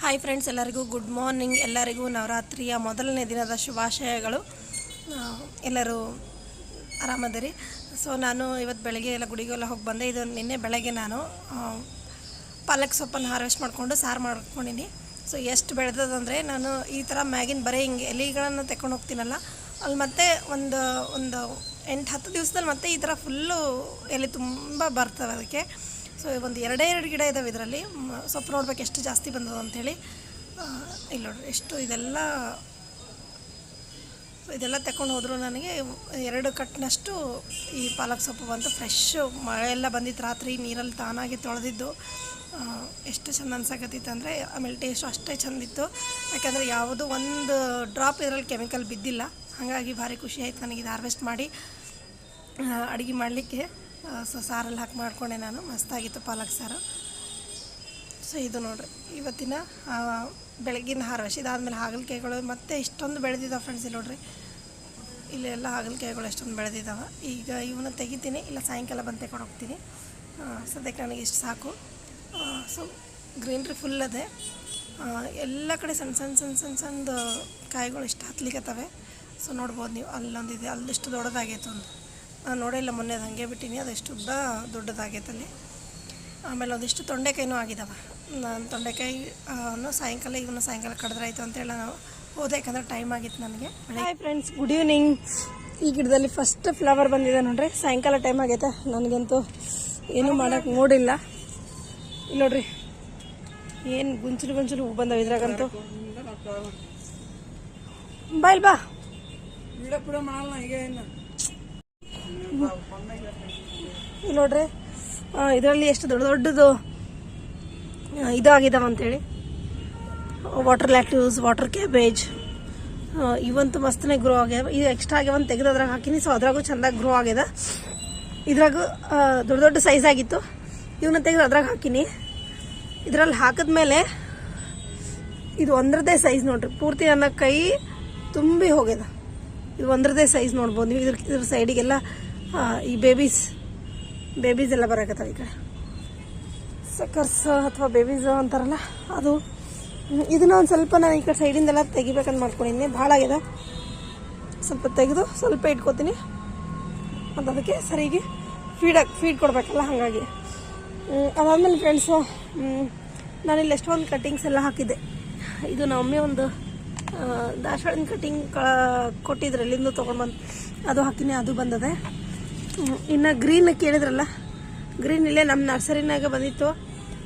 Hi friends ಎಲ್ಲರಿಗೂ good morning ಎಲ್ಲರಿಗೂ ನವರಾತ್ರಿಯ ಮೊದಲನೇ ದಿನದ ಶುಭಾಶಯಗಳು. ಎಲ್ಲರೂ ಆರಾಮದಿರಿ? ಸೊ ನಾನು ಇವತ್ತು ಬೆಳಗ್ಗೆ ಎಲ್ಲ ಗುಡಿಗೆಲ್ಲ ಹೋಗಿ ಬಂದೆ. ಇದು ನಿನ್ನೆ ಬೆಳಗ್ಗೆ ನಾನು ಪಾಲಕ್ ಸೊಪ್ಪನ್ನು ಹಾರ್ವೆಸ್ಟ್ ಮಾಡಿಕೊಂಡು ಸಾರು ಮಾಡ್ಕೊಂಡಿನಿ. ಸೊ ಎಷ್ಟು ಬೆಳೆದದಂದರೆ ನಾನು ಈ ಥರ ಮ್ಯಾಗಿನ ಬರೀ ಹಿಂಗೆ ಎಲೆಗಳನ್ನು ತೆಕೊಂಡು ಹೋಗ್ತೀನಲ್ಲ ಅಲ್ಲಿ ಮತ್ತೆ ಒಂದು ಒಂದು ಎಂಟು ಹತ್ತು ದಿವಸದಲ್ಲಿ ಮತ್ತೆ ಈ ಥರ ಫುಲ್ಲು ಎಲೆ ತುಂಬ ಬರ್ತವೆ ಅದಕ್ಕೆ. ಸೊ ಒಂದು ಎರಡೇ ಎರಡು ಗಿಡ ಇದಾವೆ ಇದರಲ್ಲಿ. ಸೊಪ್ಪು ನೋಡ್ಬೇಕು ಎಷ್ಟು ಜಾಸ್ತಿ ಬಂದದ ಅಂಥೇಳಿ. ಇಲ್ಲಿ ನೋಡ್ರಿ, ಎಷ್ಟು ಇದೆಲ್ಲ ಇದೆಲ್ಲ ತಗೊಂಡು ಹೋದ್ರು ನನಗೆ ಎರಡು ಕಟ್ಟಿನಷ್ಟು ಈ ಪಾಲಕ್ ಸೊಪ್ಪು ಬಂತು. ಫ್ರೆಶ್ ಮಳೆ ಎಲ್ಲ ಬಂದಿತ್ತು ರಾತ್ರಿ, ನೀರಲ್ಲಿ ತಾನಾಗಿ ತೊಳೆದಿದ್ದು. ಎಷ್ಟು ಚೆಂದ ಅನ್ಸಕತ್ತಿತ್ತು ಅಂದರೆ, ಆಮೇಲೆ ಟೇಸ್ಟು ಅಷ್ಟೇ ಚೆಂದಿತ್ತು. ಯಾಕಂದರೆ ಯಾವುದು ಒಂದು ಡ್ರಾಪ್ ಇದರಲ್ಲಿ ಕೆಮಿಕಲ್ ಬಿದ್ದಿಲ್ಲ. ಹಾಗಾಗಿ ಭಾರಿ ಖುಷಿ ಆಯ್ತು ನನಗೆ ಇದು ಹಾರ್ವೆಸ್ಟ್ ಮಾಡಿ ಅಡುಗೆ ಮಾಡಲಿಕ್ಕೆ. ಸೊ ಸಾರಲ್ಲಿ ಹಾಕಿ ಮಾಡ್ಕೊಂಡೆ ನಾನು. ಮಸ್ತಾಗಿತ್ತು ಪಾಲಕ್ ಸಾರು. ಸೊ, ಇದು ನೋಡಿರಿ. ಇವತ್ತಿನ ಬೆಳಗಿನ ಹಾರ್ವೆಸ್ಟ್ ಇದಾದಮೇಲೆ ಹಾಗಲಕಾಯಿಗಳು ಮತ್ತೆ ಇಷ್ಟೊಂದು ಬೆಳೆದಿದ್ದಾವೆ ಫ್ರೆಂಡ್ಸ್ ಇಲ್ಲಿ ನೋಡ್ರಿ. ಇಲ್ಲಿ ಎಲ್ಲ ಹಾಗಲಕಾಯಿಗಳು ಎಷ್ಟೊಂದು ಬೆಳೆದಿದ್ದಾವೆ ಈಗ ಇವನ್ನ ತೆಗಿತೀನಿ, ಇಲ್ಲ ಸಾಯಂಕಾಲ ಬಂದು ತಗೊಂಡು ಹೋಗ್ತೀನಿ. ಸದ್ಯಕ್ಕೆ ನನಗೆ ಇಷ್ಟು ಸಾಕು. ಸೊ ಗ್ರೀನ್ರಿ ಫುಲ್ ಅದೇ. ಎಲ್ಲ ಕಡೆ ಸಣ್ಣ ಸಣ್ಣ ಸಣ್ಣ ಸಣ್ಣ ಸಣ್ಣದು ಕಾಯಿಗಳು ಇಷ್ಟು ಹತ್ಲಿಕ್ಕತ್ತವೆ ಸೊ, ನೋಡ್ಬೋದು ನೀವು, ಅಲ್ಲೊಂದಿದೆ. ಅಲ್ಲಿಷ್ಟು ದೊಡ್ಡದಾಗೈತೆ ಒಂದು. ನಾನು ನೋಡಿಲ್ಲ ಮೊನ್ನೆ ಅದು ಹಾಗೆ ಬಿಟ್ಟಿನಿ ಅದೆಷ್ಟು ಉದ್ದ ದೊಡ್ಡದಾಗೈತೆ ಅಲ್ಲಿ. ಆಮೇಲೆ ಒಂದಿಷ್ಟು ತೊಂಡೆಕಾಯಿನೂ ಆಗಿದ್ದಾವೆ ನಾನು ತೊಂಡೆಕಾಯಿ ಸಾಯಂಕಾಲ ಇವನ್ನ ಸಾಯಂಕಾಲ ಕಡ್ದ್ರಾಯ್ತು ಅಂತೇಳಿ ನಾನು ಹೋದೆ ಯಾಕಂದ್ರೆ ಟೈಮ್ ಆಗಿತ್ತು ನನಗೆ. ಹಾಯ್ ಫ್ರೆಂಡ್ಸ್ ಗುಡ್ ಈವ್ನಿಂಗ್ ಈ ಗಿಡದಲ್ಲಿ ಫಸ್ಟ್ ಫ್ಲವರ್ ಬಂದಿದೆ ನೋಡ್ರಿ. ಸಾಯಂಕಾಲ ಟೈಮ್ ಆಗೈತೆ. ನನಗಂತೂ ಏನೂ ಮಾಡೋಕೆ ನೋಡಿಲ್ಲ ಇಲ್ಲ ನೋಡ್ರಿ ಏನು ಗುಂಚಲು ಗುಂಚಲು ಹೂ ಬಂದವು ಇದ್ರಾಗಂತೂ. ಬಾ ಈಗ ಬಾ ಇಲ್ಲಿ ನೋಡ್ರಿ ಇದರಲ್ಲಿ ಎಷ್ಟು ದೊಡ್ಡ ದೊಡ್ಡದು ಇದು ಆಗಿದಾವ ಅಂತೇಳಿ. ವಾಟರ್ ಲ್ಯಾಟ್ಯೂಸ್ ವಾಟರ್ ಕ್ಯಾಬೇಜ್ ಇವಂತೂ ಮಸ್ತನೇ ಗ್ರೋ ಆಗ್ಯಾವ. ಇದು ಎಕ್ಸ್ಟ್ರಾ ಆಗ್ಯಾವ ಅಂತ ತೆಗೆದು ಅದ್ರಾಗ ಹಾಕಿನಿ. ಸೊ ಅದ್ರಾಗೂ ಚೆಂದಾಗಿ ಗ್ರೋ ಆಗ್ಯದ. ಇದ್ರಾಗ ದೊಡ್ಡ ದೊಡ್ಡ ಸೈಜ್ ಆಗಿತ್ತು. ಇವನ್ನ ತೆಗೆದು ಅದ್ರಾಗ ಹಾಕಿನಿ. ಇದರಲ್ಲಿ ಹಾಕಿದ್ಮೇಲೆ ಇದು ಒಂದ್ರದೇ ಸೈಜ್ ನೋಡ್ರಿ. ಪೂರ್ತಿ ನನ್ನ ಕೈ ತುಂಬಿ ಹೋಗ್ಯದ. ಇದು ಒಂದ್ರದೇ ಸೈಜ್ ನೋಡ್ಬೋದು. ನೀವು ಇದ್ರ ಇದ್ರ ಸೈಡಿಗೆಲ್ಲ ಈ ಬೇಬೀಸ್ ಬೇಬೀಸ್ ಎಲ್ಲ ಬರಕತ್ತಾವ ಈ ಕಡೆ ಸಕರ್ಸ್ ಅಥವಾ ಬೇಬೀಸ್ ಅಂತಾರಲ್ಲ, ಅದು, ಇದನ್ನ ಒಂದು ಸ್ವಲ್ಪ ನಾನು ಈ ಕಡೆ ಸೈಡಿಂದೆಲ್ಲ ತೆಗಿಬೇಕಂತ ಮಾಡ್ಕೊಂಡಿದ್ದೀನಿ ಭಾಳ ಆಗಿದೆ ಸ್ವಲ್ಪ ತೆಗೆದು ಸ್ವಲ್ಪ ಇಟ್ಕೋತೀನಿ. ಮತ್ತು ಅದಕ್ಕೆ ಸರಿಗೆ ಫೀಡ್ ಫೀಡ್ ಕೊಡಬೇಕಲ್ಲ ಹಾಗಾಗಿ. ಅದಾದಮೇಲೆ ಫ್ರೆಂಡ್ಸು ನಾನಿಲ್ಲಿ ಎಷ್ಟೊಂದು ಕಟ್ಟಿಂಗ್ಸ್ ಎಲ್ಲ ಹಾಕಿದ್ದೆ. ಇದು ನಮ್ಮ ಒಂದು ದಾಸವಾಳಿನ ಕಟಿಂಗ್ ಕೊಟ್ಟಿದ್ರೆ ಅಲ್ಲಿಂದ ತೊಗೊಂಡು ಬಂದು, ಅದು ಹಾಕಿನಿ, ಅದು ಬಂದದೆ. ಇನ್ನು ಗ್ರೀನ್ ಕೇಳಿದ್ರಲ್ಲ ಗ್ರೀನ್ ಇಲ್ಲೇ ನಮ್ಮ ನರ್ಸರಿನಾಗ ಬಂದಿತ್ತು.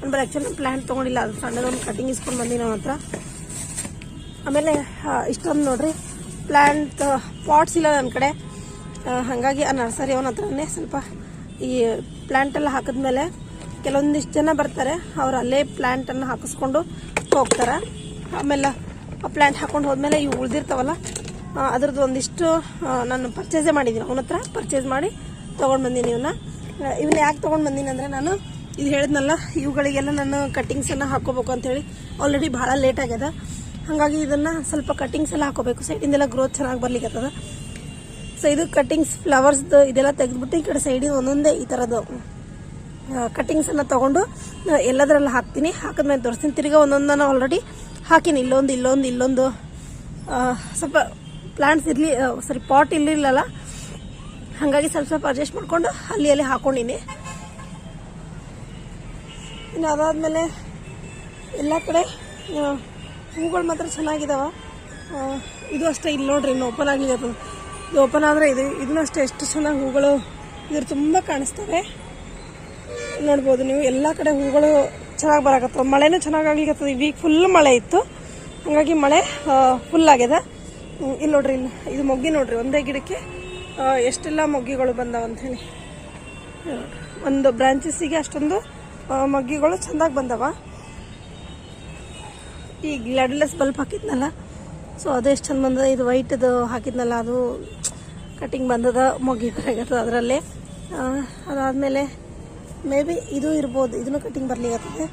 ಅಂದ್ರೆ ಆ್ಯಕ್ಚುಲಿ ಪ್ಲ್ಯಾಂಟ್ ತೊಗೊಂಡಿಲ್ಲ, ಅದು ಸಣ್ಣದೊಂದು ಕಟಿಂಗ್ ಇಸ್ಕೊಂಡು ಬಂದಿ ನಮ್ಮ ಹತ್ರ. ಆಮೇಲೆ ಇಷ್ಟೊಂದು ನೋಡ್ರಿ ಪ್ಲ್ಯಾಂಟ್ ಪಾಟ್ಸ್ ಇಲ್ಲ ನನ್ನ ಕಡೆ. ಹಾಗಾಗಿ ಆ ನರ್ಸರಿ ಅವನ ಹತ್ರನೇ ಸ್ವಲ್ಪ ಈ ಪ್ಲ್ಯಾಂಟೆಲ್ಲ ಹಾಕಿದ್ಮೇಲೆ ಕೆಲವೊಂದಿಷ್ಟು ಜನ ಬರ್ತಾರೆ, ಅವ್ರು ಅಲ್ಲೇ ಪ್ಲ್ಯಾಂಟನ್ನು ಹಾಕಿಸ್ಕೊಂಡು ಹೋಗ್ತಾರೆ. ಆಮೇಲೆ ಪ್ಲ್ಯಾಂಟ್ ಹಾಕೊಂಡು ಹೋದ್ಮೇಲೆ ಇವು ಉಳಿದಿರ್ತಾವಲ್ಲ ಅದ್ರದ್ದು ಒಂದಿಷ್ಟು ನಾನು ಪರ್ಚೇಸೇ ಮಾಡಿದ್ದೀನಿ ಅವನ ಹತ್ರ ಪರ್ಚೇಸ್ ಮಾಡಿ ತೊಗೊಂಡು ಬಂದೀನಿ ಇವನ್ನ ಇವನ್ನ ಯಾಕೆ ತೊಗೊಂಡು ಬಂದೀನಿ ಅಂದರೆ ನಾನು ಇದು ಹೇಳಿದ್ನಲ್ಲ, ಇವುಗಳಿಗೆಲ್ಲ ನಾನು ಕಟ್ಟಿಂಗ್ಸನ್ನು ಹಾಕೋಬೇಕು ಅಂತೇಳಿ ಆಲ್ರೆಡಿ ಭಾಳ ಲೇಟ್ ಆಗ್ಯದ. ಹಾಗಾಗಿ ಇದನ್ನು ಸ್ವಲ್ಪ ಕಟ್ಟಿಂಗ್ಸ್ ಎಲ್ಲ ಹಾಕೋಬೇಕು. ಸೈಡಿಂದೆಲ್ಲ ಗ್ರೋತ್ ಚೆನ್ನಾಗಿ ಬರ್ಲಿಕ್ಕತ್ತದ ಸೊ ಇದು ಕಟ್ಟಿಂಗ್ಸ್ ಫ್ಲವರ್ಸ್ದು ಇದೆಲ್ಲ ತೆಗೆದ್ಬಿಟ್ಟು ಈ ಕಡೆ ಸೈಡಿಗೆ ಒಂದೊಂದೇ ಈ ಥರದ್ದು ಕಟ್ಟಿಂಗ್ಸನ್ನು ತಗೊಂಡು ಎಲ್ಲದರಲ್ಲಿ ಹಾಕ್ತೀನಿ. ಹಾಕಿದ್ಮೇಲೆ ತೋರಿಸ್ತೀನಿ. ತಿರ್ಗಾ ಒಂದೊಂದನ್ನು ಆಲ್ರೆಡಿ ಹಾಕಿನಿ ಇಲ್ಲೊಂದು ಇಲ್ಲೊಂದು ಇಲ್ಲೊಂದು. ಸ್ವಲ್ಪ ಪ್ಲಾಂಟ್ಸ್ ಇರಲಿ ಸರಿ ಪಾಟ್ ಇರಲಿಲ್ಲಲ್ಲ? ಹಾಗಾಗಿ ಸ್ವಲ್ಪ ಸ್ವಲ್ಪ ಅಡ್ಜಸ್ಟ್ ಮಾಡಿಕೊಂಡು ಅಲ್ಲಿ ಅಲ್ಲಿ ಹಾಕೊಂಡಿನಿ. ಇನ್ನು ಅದಾದಮೇಲೆ ಎಲ್ಲ ಕಡೆ ಹೂಗಳು ಮಾತ್ರ ಚೆನ್ನಾಗಿದಾವ. ಆ, ಇದು ಅಷ್ಟೇ ಇಲ್ಲಿ ನೋಡ್ರಿ ಇನ್ನು ಓಪನ್ ಆಗಲಿದೆ ಇದು ಓಪನ್ ಆದರೆ ಇದು ಇದನ್ನೂ ಅಷ್ಟೇ ಎಷ್ಟು ಚೆನ್ನಾಗಿ ಹೂಗಳು ಇದ್ರ ತುಂಬ ಕಾಣಿಸ್ತವೆ. ನೋಡ್ಬೋದು ನೀವು ಎಲ್ಲ ಕಡೆ ಹೂಗಳು ಚೆನ್ನಾಗಿ ಬರಾಕತ್ತವ ಮಳೆನೂ ಚೆನ್ನಾಗಿ ಆಗ್ಲಿಕ್ಕತ್ತದ ಈ ವೀಕ್ ಫುಲ್ ಮಳೆ ಇತ್ತು. ಹಾಗಾಗಿ ಮಳೆ ಫುಲ್ ಆಗ್ಯದ ಇಲ್ಲಿ ನೋಡ್ರಿ, ಇಲ್ಲಿ, ಇದು ಮೊಗ್ಗಿ ನೋಡ್ರಿ. ಒಂದೇ ಗಿಡಕ್ಕೆ ಎಷ್ಟೆಲ್ಲ ಮೊಗ್ಗಿಗಳು ಬಂದಾವ ಅಂತ ಹೇಳಿ ಒಂದು ಬ್ರಾಂಚಸ್ಸಿಗೆ ಅಷ್ಟೊಂದು ಮೊಗ್ಗಿಗಳು ಚೆಂದಾಗಿ ಬಂದವ. ಈ ಗ್ಲಾಡ್ಲೆಸ್ ಬಲ್ಬ್ ಹಾಕಿದ್ನಲ್ಲ ಸೊ ಅದು ಎಷ್ಟು ಚಂದ ಬಂದದ? ಇದು ವೈಟ್ದು ಹಾಕಿದ್ನಲ್ಲ, ಅದು ಕಟಿಂಗ್ ಬಂದದ, ಮೊಗ್ಗಿ ಬರಾಗತ್ತದ ಅದರಲ್ಲೇ. ಅದಾದಮೇಲೆ ಮೇ ಬಿ ಇದು ಇರ್ಬೋದು. ಇದನ್ನು ಕಟಿಂಗ್ ಬರ್ಲಿಕ್ಕತ್ತದೆ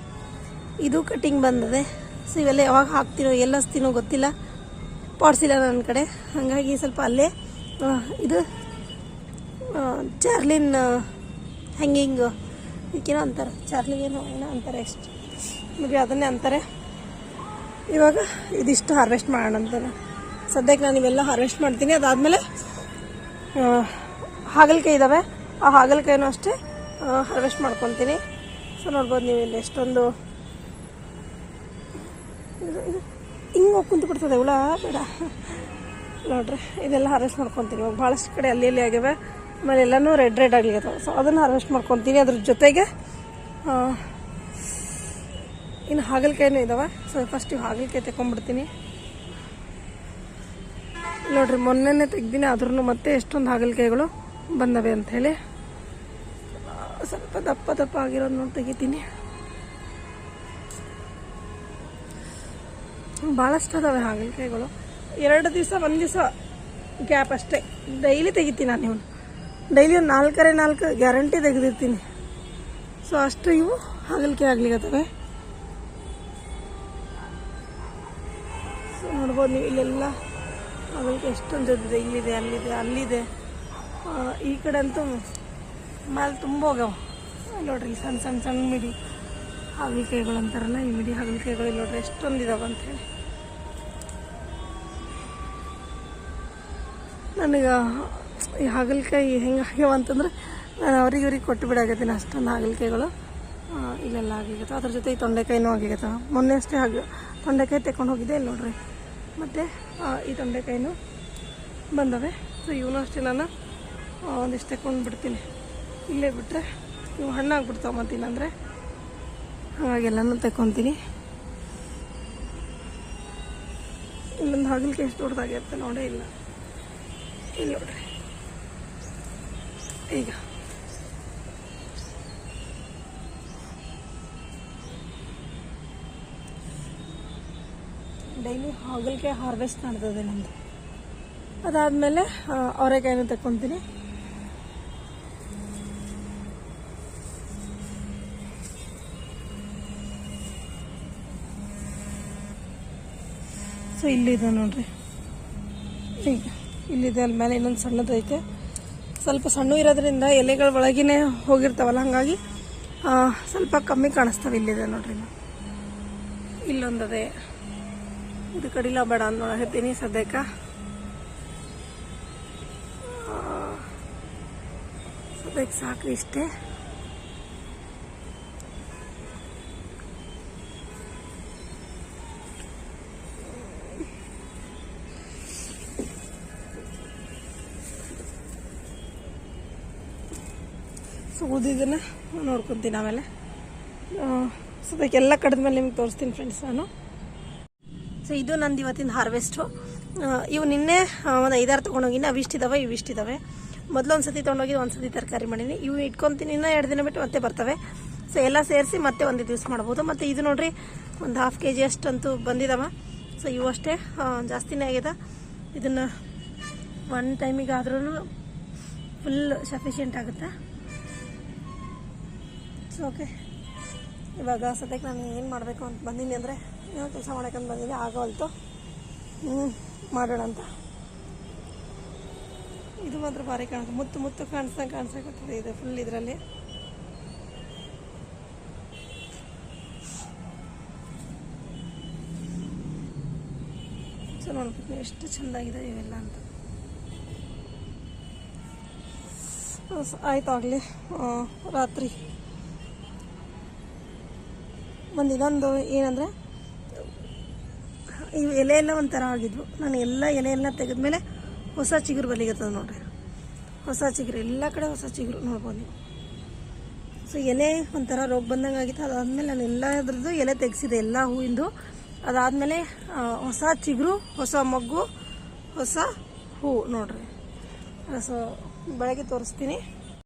ಇದು ಕಟಿಂಗ್ ಬಂದದೆ. ಸೊ ಇವೆಲ್ಲ ಯಾವಾಗ ಹಾಕ್ತೀನೋ, ಎಲ್ಲ ಹಸ್ತೀನೋ ಗೊತ್ತಿಲ್ಲ. ಪಾಡ್ಸಿಲ್ಲ ನನ್ನ ಕಡೆ. ಹಾಗಾಗಿ ಸ್ವಲ್ಪ ಅಲ್ಲೇ ಇದು ಚಾರ್ಲಿನ್ ಹ್ಯಾಂಗಿಂಗ್ ಇದಕ್ಕೇನೋ ಅಂತಾರೆ. ಚಾರ್ಲಿಂಗ್ ಏನೋ ಅಂತಾರೆ ಎಷ್ಟು ಮೇ ಅದನ್ನೇ ಅಂತಾರೆ. ಇವಾಗ ಇದಿಷ್ಟು ಹಾರ್ವೆಸ್ಟ್ ಮಾಡೋಣ ಅಂತಾರೆ ಸದ್ಯಕ್ಕೆ ನಾನು ಇವೆಲ್ಲ ಹಾರ್ವೆಸ್ಟ್ ಮಾಡ್ತೀನಿ. ಅದಾದಮೇಲೆ ಹಾಗಲಕಾಯಿ ಇದ್ದಾವೆ ಆ ಹಾಗಲಕಾಯಿನೂ ಅಷ್ಟೇ. ಹಾರ್ವೆಸ್ಟ್ ಮಾಡ್ಕೊತೀನಿ. ಸೊ ನೋಡ್ಬೋದು ನೀವು ಇಲ್ಲಿ ಎಷ್ಟೊಂದು ಹಿಂಗೆ ಹೋಗಿ ಕುಂತು ಹುಳ? ಬೇಡ. ನೋಡ್ರಿ ಇದೆಲ್ಲ ಹಾರ್ವೆಸ್ಟ್ ಮಾಡ್ಕೊತೀನಿ. ಇವಾಗ ಭಾಳಷ್ಟು ಕಡೆ ಅಲ್ಲಿ ಅಲ್ಲಿ ಆಗ್ಯಾವೆ ಆಮೇಲೆ ಎಲ್ಲನೂ ರೆಡ್ ರೆಡ್ ಆಗ್ಲಿಕ್ಕೆ ಸೊ ಅದನ್ನು ಹಾರ್ವೆಸ್ಟ್ ಮಾಡ್ಕೊತೀನಿ. ಅದ್ರ ಜೊತೆಗೆ ಇನ್ನು ಹಾಗಲಕಾಯಿನೂ ಇದಾವೆ. ಸೊ ಫಸ್ಟ್ ಇವು ಹಾಗಲಕಾಯಿ ತಗೊಂಡ್ಬಿಡ್ತೀನಿ ನೋಡ್ರಿ ಮೊನ್ನೆನೇ ತೆಗ್ದಿನಿ. ಆದ್ರೂ ಮತ್ತೆ ಎಷ್ಟೊಂದು ಹಾಗಲಕಾಯಿಗಳು ಬಂದವೆ ಆ, ಸ್ವಲ್ಪ ದಪ್ಪ ದಪ್ಪ ಆಗಿರೋದು ನೋಡಿ ತೆಗಿತೀನಿ. ಭಾಳಷ್ಟು ಅದಾವೆ ಹಾಗಲಕಾಯಿಗಳು ಎರಡು ದಿವಸ, ಒಂದು ದಿವಸ ಗ್ಯಾಪ್ ಅಷ್ಟೇ. ಡೈಲಿ ತೆಗಿತೀನಿ ನಾನು ಇವನು. ಡೈಲಿ ಒಂದು ನಾಲ್ಕರೆ ನಾಲ್ಕು ಗ್ಯಾರಂಟಿ ತೆಗೆದಿರ್ತೀನಿ. ಸೊ ಅಷ್ಟು ಇವು ಹಾಗಲಕಾಯಿ ಆಗ್ಲಿಕ್ಕತ್ತವೆ ಸೊ ನೋಡ್ಬೋದು ನೀವು ಇಲ್ಲೆಲ್ಲ ಹಾಗಲಕಾಯಿ ಎಷ್ಟೊಂದು ಇದೆ ಇಲ್ಲಿದೆ, ಅಲ್ಲಿದೆ ಅಲ್ಲಿದೆ. ಈ ಕಡೆ ಅಂತೂ ಮೇಲೆ ತುಂಬ ಹೋಗ್ಯಾವ. ನೋಡ್ರಿ ಸಣ್ಣ ಸಣ್ಣ ಸಣ್ಣ ಮಿಡಿ. ಹಾಗಲಕಾಯಿಗಳು ಅಂತಾರಲ್ಲ, ಈ ಮಿಡಿ ಹಾಗಲಕಾಯಿಗಳು ಇಲ್ಲಿ ನೋಡ್ರಿ, ಎಷ್ಟೊಂದು ಇದಾವೆ ಅಂಥೇಳಿ ನನಗೆ ಈ ಹಾಗಲಕಾಯಿ ಹೆಂಗೆ ಆಗ್ಯಾವ ಅಂತಂದ್ರೆ, ನಾನು ಅವ್ರಿಗೆ ಇವ್ರಿಗೆ ಕೊಟ್ಟು ಬಿಡಾಗತ್ತೀನಿ ಅಷ್ಟೊಂದು ಹಾಗಲಕಾಯಿಗಳು. ಇಲ್ಲೆಲ್ಲ ಆಗ್ಲಿಕತ್ತಾವ ಅದ್ರ ಜೊತೆ ಈ ತೊಂಡೆಕಾಯಿನೂ ಆಗ್ಲಿಕತ್ತಾವ ಮೊನ್ನೆ ಅಷ್ಟೇ ಹಾಗೆ, ತೊಂಡೆಕಾಯಿ ತೆಕೊಂಡು ಹೋಗಿದ್ದೆ ಇಲ್ಲಿ ನೋಡ್ರಿ. ಮತ್ತು ಈ ತೊಂಡೆಕಾಯಿನೂ ಬಂದವೆ. ಸೊ ಇವನು ಅಷ್ಟೇ, ನಾನು ಒಂದಿಷ್ಟು ತೆಕೊಂಡು ಬಿಡ್ತೀನಿ. ಇಲ್ಲೇ ಬಿಟ್ಟರೆ ಇವು ಹಣ್ಣಾಗ್ಬಿಡ್ತಾವೆ ಮತ್ತು ಇಲ್ಲಾಂದರೆ. ಹಾಗೆಲ್ಲನೂ ತಗೊತೀನಿ ಇಲ್ಲೊಂದು ಹಾಗಲಕಾಯಿ ಎಷ್ಟು ದೊಡ್ಡದಾಗಿರುತ್ತೆ ನೋಡೇ ಇಲ್ಲ. ಇಲ್ಲಿ ನೋಡ್ರಿ. ಈಗ. ಡೈಲಿ ಹಾಗಲಕಾಯಿ ಹಾರ್ವೆಸ್ಟ್ ಮಾಡ್ತದೆ ನಮ್ಮದು ಅದಾದಮೇಲೆ ಅವರೆಕಾಯಿನೂ ತಗೊತೀನಿ ಸೊ ಇಲ್ಲಿದೆ ನೋಡ್ರಿ. ಈಗ ಇಲ್ಲಿದೆ ಅಲ್ಲಿ ಮೇಲೆ ಇನ್ನೊಂದು ಸಣ್ಣದೈತೆ. ಸ್ವಲ್ಪ ಸಣ್ಣ ಇರೋದ್ರಿಂದ ಎಲೆಗಳ ಒಳಗಿನೇ ಹೋಗಿರ್ತಾವಲ್ಲ, ಹಾಗಾಗಿ ಸ್ವಲ್ಪ ಕಮ್ಮಿ ಕಾಣಿಸ್ತಾವೆ ಇಲ್ಲಿದೆ ನೋಡ್ರಿ. ಇಲ್ಲೊಂದದೆ. ಇದು ಕಡಿಲ ಬೇಡ ಅಂತ ನೋಡಕತ್ತೀನಿ ಸದ್ಯಕ್ಕೆ. ಸದ್ಯಕ್ಕೆ ಸಾಕು ಇಷ್ಟೇ. ಸೊ ಉಳಿದಿದ್ದನ್ನ ನೋಡ್ಕೊತೀನಿ ಆಮೇಲೆ. ಸೊ ಎಲ್ಲ ಕಡಿದ ಮೇಲೆ ನಿಮ್ಗೆ ತೋರಿಸ್ತೀನಿ ಫ್ರೆಂಡ್ಸ್ ನಾನು. ಸೊ ಇದು ನಂದು ಇವತ್ತಿನ ಹಾರ್ವೆಸ್ಟು ಇವು ನಿನ್ನೆ ಒಂದು ಐದಾರು ತೊಗೊಂಡೋಗಿನಿ. ಅವು ಇಷ್ಟಿದಾವೆ, ಇವು ಇಷ್ಟಿದಾವೆ. ಮೊದಲು ಒಂದು ಸತಿ ತೊಗೊಂಡೋಗಿ ಒಂದು ಸತಿ ತರಕಾರಿ ಮಾಡೀನಿ. ಇವು ಇಟ್ಕೊತೀನಿ ಇನ್ನೂ ಎರಡು ದಿನ ಬಿಟ್ಟು ಮತ್ತೆ ಬರ್ತವೆ. ಸೊ ಎಲ್ಲ ಸೇರಿಸಿ ಮತ್ತೆ ಒಂದು ದಿವಸ ಮಾಡ್ಬೋದು. ಮತ್ತು ಇದು ನೋಡಿರಿ, ಒಂದು ಹಾಫ್ ಕೆ ಜಿ ಅಷ್ಟಂತೂ ಬಂದಿದಾವೆ. ಸೊ ಇವು ಅಷ್ಟೇ ಜಾಸ್ತಿನೇ ಆಗಿದೆ ಇದನ್ನು ಒನ್ ಟೈಮಿಗೆ ಆದ್ರೂ ಫುಲ್ ಸಫಿಷಿಯೆಂಟ್ ಆಗುತ್ತೆ? ಓಕೆ. ಇವಾಗ ಸದ್ಯಕ್ಕೆ ನಾನು ಏನು ಮಾಡಬೇಕು ಅಂತ ಬಂದೀನಿ ಅಂದರೆ, ಏನೋ ಕೆಲಸ ಮಾಡೋಕ್ಕಂತ ಬಂದೀನಿ ಆಗೋಲ್ತು ಹ್ಞೂ ಮಾಡೋಣ ಅಂತ. ಇದು ಮಾತ್ರ ಭಾರಿ ಕಾಣಿಸ್ತು ಮುತ್ತು ಮುತ್ತು ಕಾಣಿಸ್ದಂಗೆ ಕಾಣಿಸಕತ್ತದೆ ಇದು ಫುಲ್ ಇದರಲ್ಲಿ. ಸೊ ನೋಡ್ಬೇಕು ಎಷ್ಟು ಚೆಂದಾಗಿದೆ ಇವೆಲ್ಲ ಅಂತ. ಸ- ಆಯ್ತು ಆಗಲಿ. ರಾತ್ರಿ. ಒಂದು ಇನ್ನೊಂದು ಏನಂದರೆ ಇವು ಎಲೆ ಎಲ್ಲ ಒಂಥರ ಆಗಿದ್ವು. ನಾನು ಎಲ್ಲ ಎಲೆ ಎಲ್ಲ ತೆಗೆದ್ಮೇಲೆ ಹೊಸ ಚಿಗುರು ಬಲಿಗತ್ತದ ನೋಡ್ರಿ. ಹೊಸ ಚಿಗುರು, ಎಲ್ಲ ಕಡೆ ಹೊಸ ಚಿಗುರು ನೋಡ್ಬೋದು ಸೊ ಎಲೆ ಒಂಥರ ರೋಗ ಬಂದಂಗೆ ಆಗಿತ್ತು. ಅದಾದಮೇಲೆ ನಾನು ಎಲ್ಲದ್ರದ್ದು ಎಲೆ ತೆಗೆಸಿದೆ, ಎಲ್ಲ ಹೂವಿಂದು. ಅದಾದಮೇಲೆ ಹೊಸ ಚಿಗುರು, ಹೊಸ ಮಗ್ಗು, ಹೊಸ ಹೂ ನೋಡ್ರಿ. ಸೊ ಬೆಳಗ್ಗೆ ತೋರಿಸ್ತೀನಿ.